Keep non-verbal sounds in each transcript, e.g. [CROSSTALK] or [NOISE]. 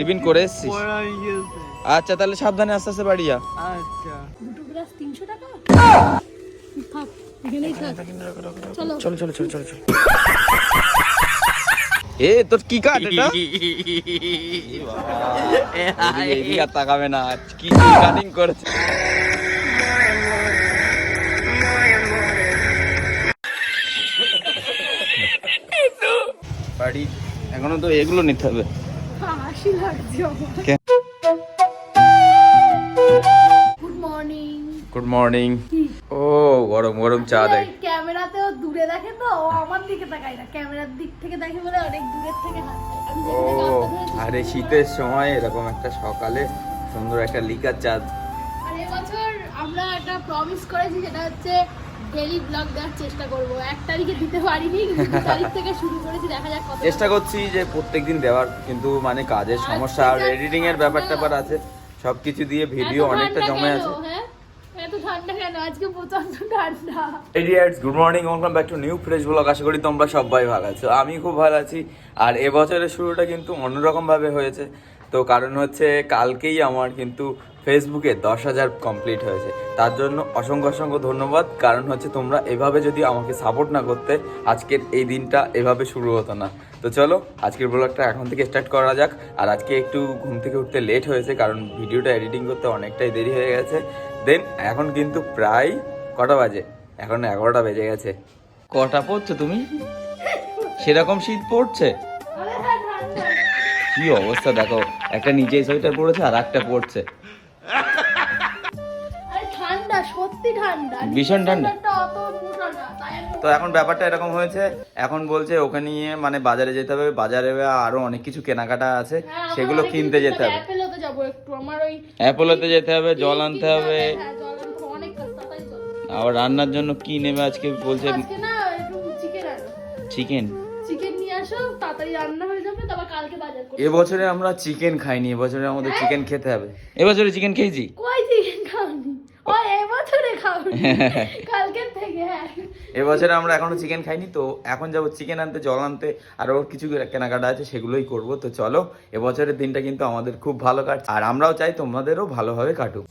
Tiffin করে এসছিস? আচ্ছা তাহলে সাবধানে আস্তে আস্তে বাড়ি যা। আচ্ছা। দুটো গ্লাস তিনশো টাকা? থাক এখানেই থাক। চলো। চলো চলো চলো চলো এ তোর কি কাট এটা? এদিকে আর তাকাবে না। কি কাটিং করেছে? বাড়ি এখনও তো এগুলো নিতে হবে। হাসি লাগছে গুড মর্নিং গুড মর্নিং ও গরম গরম চা দেখ। ক্যামেরাতেও দূরে দেখে তো ও আমার দিকে তাকায় না। ক্যামেরার দিক থেকে দেখে বলে অনেক দূরের থেকে ও আরে শীতের সময় এরকম একটা সকালে সুন্দর একটা লিকার চা আর এবছর আমরা একটা প্রমিস করেছি সেটা হচ্ছে ডেলি ব্লগ দেওয়ার চেষ্টা করব। এক তারিখে দিতে পারিনি কিন্তু তারিখ থেকে শুরু করেছি দেখা যাক কত চেষ্টা করছি যে প্রত্যেকদিন দেওয়ার কিন্তু মানে কাজের সমস্যা আর এডিটিং এর ব্যাপার ট্যাপার আছে সবকিছু দিয়ে ভিডিও অনেকটা জমে আছে। Good morning welcome back to new fresh blog আশা করি তোমরা সবাই ভালো আছো। আমি খুব ভালো আছি। আর এবছরের শুরুটা কিন্তু অন্যরকম ভাবে হয়েছে। তো কারণ হচ্ছে কালকেই আমার কিন্তু ফেসবুকে দশ হাজার কমপ্লিট হয়েছে। তার জন্য অসংখ্য অসংখ্য ধন্যবাদ। কারণ হচ্ছে তোমরা এভাবে যদি আমাকে সাপোর্ট না করতে, আজকের এই দিনটা এভাবে শুরু হতো না। তো চলো, আজকের ব্লগটা এখন থেকে স্টার্ট করা যাক। আর আজকে একটু ঘুম থেকে উঠতে লেট হয়েছে, কারণ ভিডিওটা এডিটিং করতে অনেকটাই দেরি হয়ে গেছে। দেন এখন কিন্তু প্রায় কটা বাজে? এখন এগারোটা বেজে গেছে। কটা পড়ছো তুমি? সেরকম শীত পড়ছে? কি অবস্থা দেখো, একটা নিচে সোয়েটার পড়েছে আর একটা পড়ছে ঠান্ডা সত্যি ঠান্ডা। ভীষণ ঠান্ডা। তো এখন ব্যাপারটা এরকম হয়েছে এখন বলছে ওকে নিয়ে মানে বাজারে যেতে হবে বাজারে আরও অনেক কিছু কেনাকাটা আছে হ্যাঁ, সেগুলো কিনতে যেতে হবে। অ্যাপেলেতে যেতে হবে জল আনতে হবে। হ্যাঁ, আনতে হবে। আবার রান্নার জন্য কি নেবে আজকে বলছে? চিকেন আসো তাড়াতাড়ি রান্না হয়ে যাবে তারপর কালকে বাজার করব এবছরে আমরা চিকেন খাইনি এবছরে আমাদের চিকেন খেতে হবে। এবছরে চিকেন খেয়েছি? কই চিকেন খাওনি? ও এবছরে খাওনি? [LAUGHS] কালকের থেকে হ্যাঁ। এবছরে আমরা এখনও চিকেন খাইনি তো এখন যাব চিকেন আনতে জল আনতে আরও কিছু কেনাকাটা আছে সেগুলোই করব। তো চলো এবছরের দিনটা কিন্তু আমাদের খুব ভালো কাটছে আর আমরাও চাই তোমাদেরও ভালোভাবে কাটুক।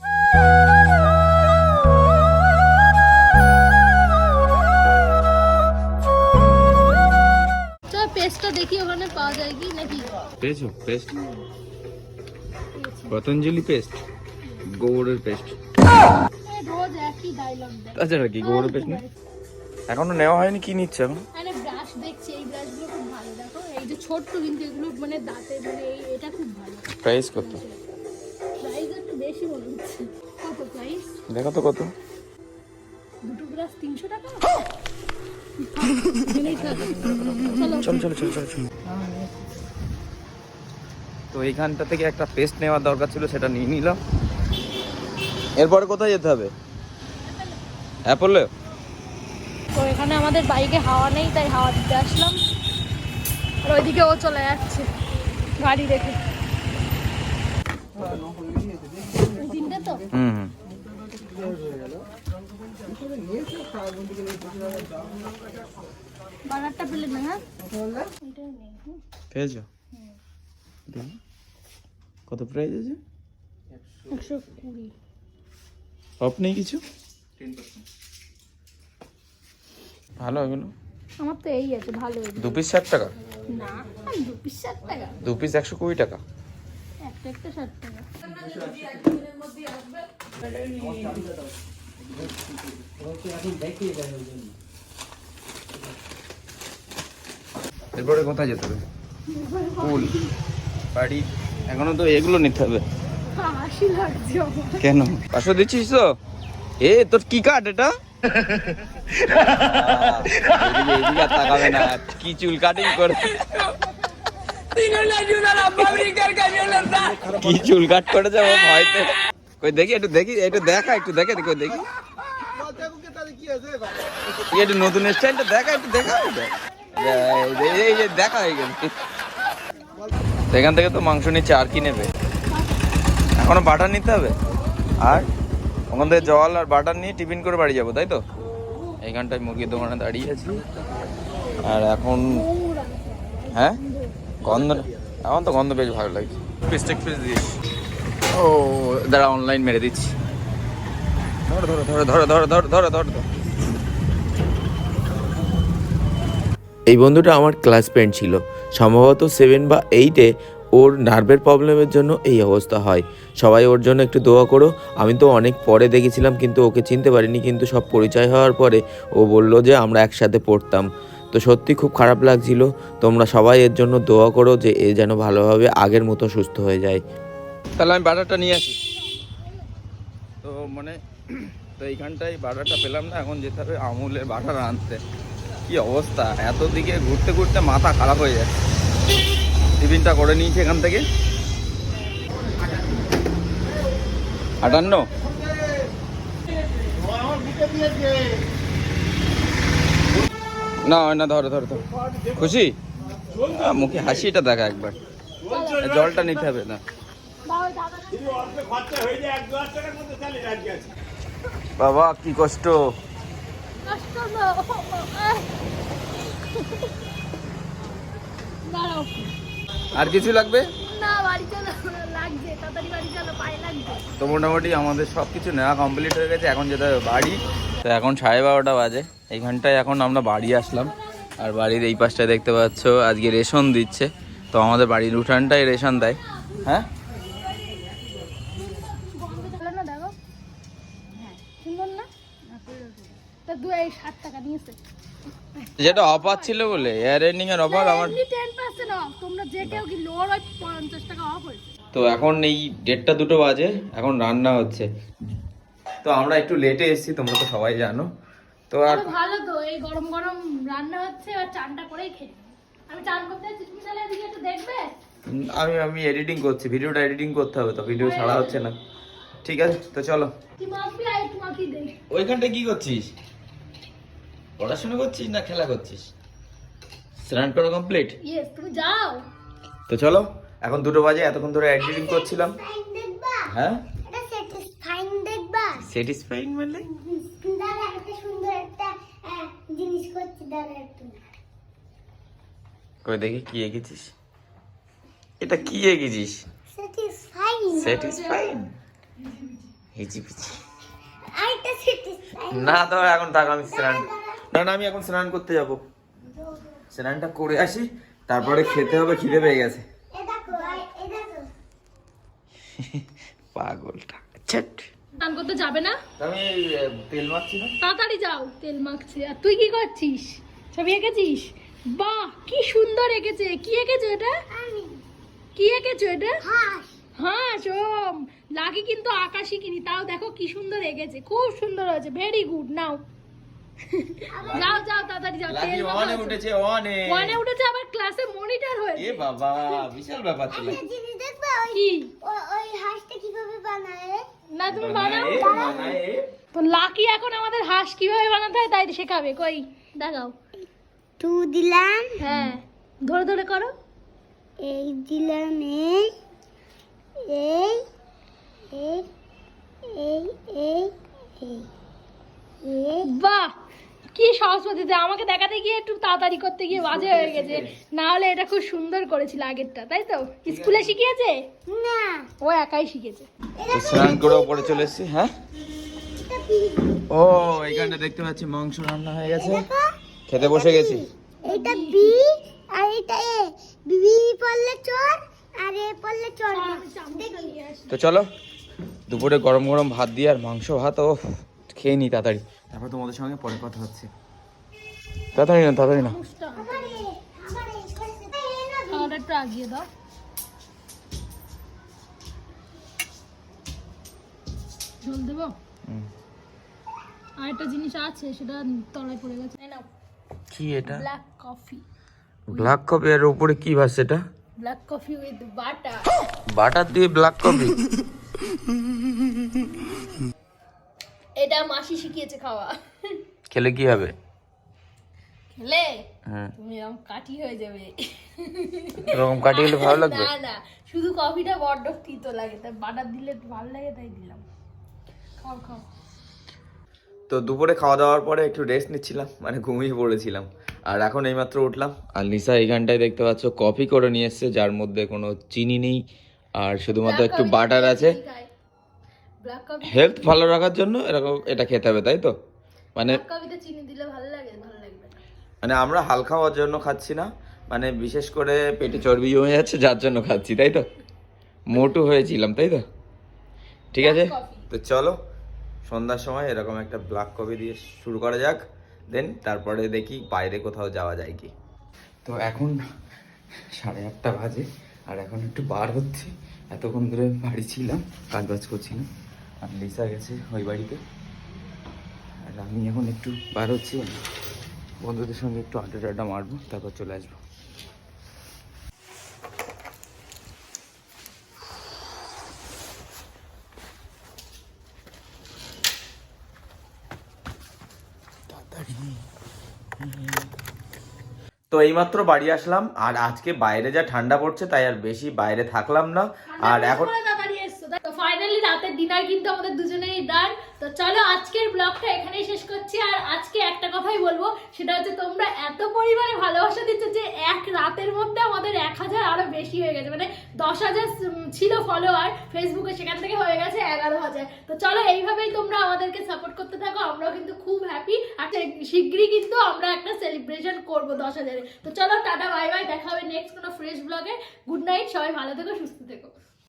দেখি ওখানে পাওয়া যায় কি নাকি? পেয়েছ? পেস্ট? পতঞ্জলি পেস্ট? গোবরের পেস্ট। রোজ একই ডায়লগ দেয়। তাছাড়া কি গোবরের পেস্ট নেই এখনও নেওয়া হয়নি কি নিচ্ছে এখন? আরে ব্রাশ দেখছি এই ব্রাশগুলো খুব ভালো দেখো। এই যে ছোট্ট কিন্তু এগুলো মানে দাঁতে মানে এই এটা খুব ভালো। প্রাইস কত? প্রাইস একটু বেশি মনে হচ্ছে। কত প্রাইস দেখো তো কত। দুটো গ্লাস তিনশো টাকা? এখানেই থাক। চলো চল চল চল চল। চল তো এইখানটা থেকে একটা পেস্ট নেওয়ার দরকার ছিল সেটা নিয়ে নিলাম এরপরে কোথায় যেতে হবে? অ্যাপলে? তো এখানে আমাদের বাইকে হাওয়া নেই তাই হাওয়া দিতে আসলাম। আর ওইদিকে ও চলে যাচ্ছে গাড়ি রেখে। তিনটে তো? হুম হুম। পেলে না হ্যাঁ। পেয়েছ? কত প্রাইস আছে? একশো কুড়ি। অফ নেই কিছু? ভালো এগুলো? আমার তো এই আছে ভালো দু পিস ষাট টাকা? না দু পিস ষাট টাকা। দু পিস একশো কুড়ি টাকা। একটা একটা ষাট টাকা। এরপরে কোথায় যেতে হবে? ফুল বাড়ি? এখনও তো এগুলো নিতে হবে। কেন? পাঁচশো দিচ্ছিস তো? এ তোর কি কাট এটা? তাকাবে না। কি চুল কাটিং করে? কি চুল কাট করেছে ও ভয়তে? কই দেখি একটু দেখি একটু দেখা একটু দেখে কই দেখি। একটু নতুন স্টাইলটা দেখা একটু দেখা। এই যে- দেখা হয়ে গেল। সেখান থেকে তো মাংস নিচ্ছে আর কি নেবে? এখনও বাটার নিতে হবে? আর? ওখান থেকে জল আর বাটার নিয়ে টিফিন করে বাড়ি যাব তাই তো? এইখানটায় মুরগির দোকানে দাঁড়িয়ে আছি। আর এখন হ্যাঁ? গন্ধ এখন তো গন্ধ বেশ ভালো লাগছে। Piece take piece this. ও দাঁড়া অনলাইন মেরে দিচ্ছি। ধরো ধরো ধরো ধরো ধরো ধরো ধরো ধরো ধরো। এই বন্ধুটা আমার ক্লাস ফ্রেন্ড ছিল। সম্ভবত সেভেন বা এইটে ওর নার্ভের প্রবলেমের জন্য এই অবস্থা হয়। সবাই ওর জন্য একটু দোয়া করো। আমি তো অনেক পরে দেখেছিলাম কিন্তু ওকে চিনতে পারিনি কিন্তু সব পরিচয় হওয়ার পরে ও বলল যে আমরা একসাথে পড়তাম। তো সত্যি খুব খারাপ লাগছিল। তোমরা সবাই এর জন্য দোয়া করো যে এ যেন ভালোভাবে আগের মতো সুস্থ হয়ে যায়। তাহলে আমি বাটারটা নিয়ে আসি। মানে তো এইখানটায় বাটারটা পেলাম না, এখন যেতে হবে আমুলের বাটার আনতে। কি অবস্থা? এত দিকে ঘুরতে ঘুরতে মাথা খারাপ হয়ে যায় টিফিনটা করে নিয়েছি এখান থেকে। আটান্ন? না না, ধরো ধরো ধরো। খুশি? মুখে হাসিটা দেখা একবার। জলটা নিতে হবে, না। বাবা, কি কষ্ট। আর কিছু লাগবে? তো মোটামুটি আমাদের সব কিছু নেওয়া কমপ্লিট হয়ে গেছে, এখন যেতে হবে বাড়ি। তো এখন সাড়ে বারোটা বাজে, এইখানটায় এখন আমরা বাড়ি আসলাম। আর বাড়ির এই পাশটায় দেখতে পাচ্ছ, আজকে রেশন দিচ্ছে। তো আমাদের বাড়ির উঠানটাই রেশন দেয়। হ্যাঁ? ষাট টাকা নিয়েছে। যেটা অফার ছিল বলে এয়ার এন্ডিং এর অফার আমার টেন পার্সেন্ট অফ তোমরা যে কেউ কি লোয়ার হয় পঞ্চাশ টাকা অফ হয়েছে। তো এখন এই দেড়টা দুটো বাজে এখন রান্না হচ্ছে। তো আমরা একটু লেটে এসেছি তোমরা তো সবাই জানো। তো আর ভালো তো এই গরম গরম রান্না হচ্ছে আর চানটা করেই খেয়ে আমি চান করতে তুমি তাহলে এদিকে একটু দেখবে? আমি আমি এডিটিং করছি ভিডিওটা এডিটিং করতে হবে তো ভিডিও ছাড়া হচ্ছে না। ঠিক আছে তো চলো। ওইখানটা কি করছিস? পড়াশোনা করছিস না খেলা করছিস? স্নান করা কমপ্লিট ইয়েস তুমি যাও। তো চলো এখন দুটো বাজে এতক্ষণ ধরে এডিটিং করছিলাম। হ্যাঁ? স্যাটিসফাইং মানে? দাদা একটা সুন্দর একটা জিনিস করছি দাদা একটু কই দেখি কি এঁকেছিস? এটা কি এঁকেছিস? স্যাটিসফাইং স্যাটিসফাইং স্যাটিসফাইং না তো এখন থাক আমি স্নান না না আমি এখন স্নান করতে যাব। স্নানটা করে আসি তারপরে খেতে হবে খিদে পেয়ে গেছে। এ দেখো আই- এ দেখো পাগলটা ছট স্নান করতে যাবে না? আমি তেল মাখছি না। তাড়াতাড়ি যাও তেল মাখছে। আর তুই কি করছিস? ছবি এঁকেছিস? বাহ কি সুন্দর এঁকেছে। কি এঁকেছো এটা? আমি। কি এঁকেছো এটা? হাঁস। হ্যাঁ সোম লাকি কিন্তু আকাশই কিনি। তাও দেখো কি সুন্দর এঁকেছে। খুব সুন্দর হয়েছে। ভেরি গুড নাও। যাও যাও তাড়াতাড়ি যাও তেল অনে উঠেছে অনে ওয়ানে উঠেছে আবার ক্লাসে মনিটর এ বাবা বিশাল ব্যাপার তো একটা জিনিস দেখবা ওই কি? ওই হাঁসটা কীভাবে বানায় না তুমি বানাও। তো লাকি এখন আমাদের হাঁস কীভাবে বানাতে হয় তাই শেখাবে। কই? দেখাও। টু দিলাম। হ্যাঁ। ধরে ধরে করো। এই দিলাম এই এই এই এই এই। বাহ! কি সহজ পদ্ধতি আমাকে দেখাতে গিয়ে একটু তাড়াতাড়ি করতে গিয়ে বাজে হয়ে গেছে। না হলে এটা খুব সুন্দর করেছিল আগেরটা তাই তো? স্কুলে শিখিয়েছে? না। ও একাই শিখেছে। স্নান করে উপরে চলে এসেছি হ্যাঁ? ও এইখানটা দেখতে পাচ্ছি মাংস রান্না হয়ে গেছে। খেতে বসে গেছি। এটা বি আর এটা এ। বি পড়লে চোর আর এ পড়লে চোর তো চলো দুপুরে গরম গরম ভাত দিয়ে আর মাংস ভাত ও খেয়ে নি তাড়াতাড়ি। তারপর তোমাদের সঙ্গে পরে কথা হচ্ছে। তাড়াতাড়ি না তাড়াতাড়ি না একটু আগিয়ে দাও। জল দেবো? হুম। আর একটা জিনিস আছে সেটা তলায় পড়ে গেছে। এই নাও। কি এটা? ব্ল্যাক কফি ব্ল্যাক কফি আর উপরে কি ভাসছে এটা? Black coffee with butter butter দিয়ে ব্ল্যাক কফি [LAUGHS] মাসি শিখিয়েছে খাওয়া। খেলে কি হবে? খেলে? হ্যাঁ। তুমি এরকম কাঠি হয়ে যাবে। এরকম কাটিয়ে গেলে ভালো লাগবে? না না। শুধু কফিটা বড্ড তিতো লাগে তাই বাটার দিলে ভালো লাগে তাই দিলাম। খাও খাও। তো দুপুরে খাওয়া দাওয়ার পরে একটু রেস্ট নিচ্ছিলাম মানে ঘুমিয়ে পড়েছিলাম। আর এখন এইমাত্র উঠলাম আর নিশা এইখানটায় দেখতে পাচ্ছ কফি করে নিয়ে এসছে যার মধ্যে কোনো চিনি নেই আর শুধুমাত্র একটু বাটার আছে। ব্ল্যাক কফি হেলথ ভালো রাখার জন্য এরকম এটা খেতে হবে তাই তো? মানে কফিতে চিনি দিলে ভালো লাগে ভালো লাগবে মানে আমরা হালকা হওয়ার জন্য খাচ্ছি না মানে বিশেষ করে পেটে চর্বি জমে যাচ্ছে যার জন্য খাচ্ছি তাই তো? মোটু হয়েছিলাম তাই তো? ঠিক আছে? তো চলো সন্ধ্যার সময় এরকম একটা ব্ল্যাক কফি দিয়ে শুরু করা যাক দেন তারপরে দেখি বাইরে কোথাও যাওয়া যায় কি। তো এখন সাড়ে আটটা বাজে আর এখন একটু বার হচ্ছে এতক্ষণ ধরে বাড়ি ছিলাম কাজ বাজ করছিলাম। আর লিসা গেছে ওই বাড়িতে। আর আমি এখন একটু বার হচ্ছি বন্ধুদের সঙ্গে একটু আড্ডা টাড্ডা মারবো তারপর চলে আসব। তো এইমাত্র বাড়ি আসলাম আর আজকে বাইরে যা ঠান্ডা পড়ছে তাই আর বেশি বাইরে থাকলাম না। আর এখন তাড়াতাড়ি এসছো তো ফাইনালি রাতের ডিনার কিন্তু আমাদের দুজনেরই ডান তো চলো আজকের ব্লগটা এখানেই শেষ করছি। আর আজকে একটা কথাই বলব, সেটা হচ্ছে তোমরা এত পরিমাণে ভালোবাসা দিচ্ছ যে এক রাতের মধ্যে আমাদের এক হাজার আরও বেশি হয়ে গেছে। মানে দশ হাজার ছিল ফলোয়ার ফেসবুকে সেখান থেকে হয়ে গেছে এগারো হাজার। তো চলো এইভাবেই তোমরা আমাদেরকে সাপোর্ট করতে থাকো, আমরাও কিন্তু খুব হ্যাপি আর শীঘ্রই কিন্তু আমরা একটা সেলিব্রেশন করব দশ হাজারে। তো চলো টাটা বাই বাই দেখা হবে নেক্সট কোনো ফ্রেশ ব্লগে গুড নাইট সবাই ভালো থেকো, সুস্থ থেকো।